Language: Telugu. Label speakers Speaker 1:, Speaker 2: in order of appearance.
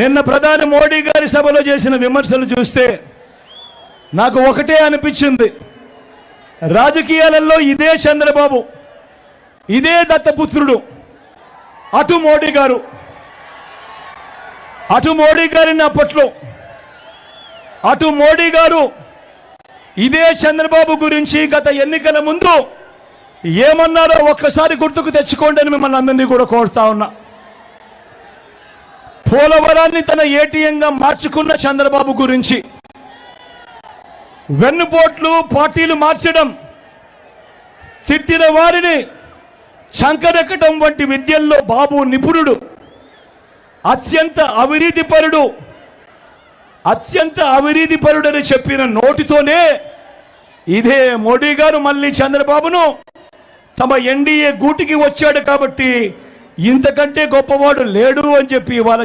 Speaker 1: నిన్న ప్రధాని మోడీ గారి సభలో చేసిన విమర్శలు చూస్తే నాకు ఒకటే అనిపించింది. రాజకీయాలలో ఇదే చంద్రబాబు ఇదే దత్తపుత్రుడు అటు మోడీ గారు అటు మోడీ గారిని అప్పట్లో అటు మోడీ గారు ఇదే చంద్రబాబు గురించి గత ఎన్నికల ముందు ఏమన్నారో ఒక్కసారి గుర్తుకు తెచ్చుకోండి అని మిమ్మల్ని అందరినీ కూడా కోరుతా ఉన్నా. పోలవరాన్ని తన ఏటీఎంగా మార్చుకున్న చంద్రబాబు గురించి. వెన్నుపోట్లు పార్టీలు మార్చడం తిట్టిన వారిని చంకరెక్కడం వంటి విద్యల్లో బాబు నిపుణుడు అత్యంత అవినీతిపరుడు అత్యంత అవినీతిపరుడని చెప్పిన నోటితోనే ఇదే మోడీ గారు మళ్ళీ చంద్రబాబును తమ ఎన్డీఏ గూటికి వచ్చాడు కాబట్టి ఇంతకంటే గొప్పవాడు లేడు అని చెప్పి ఇవాళ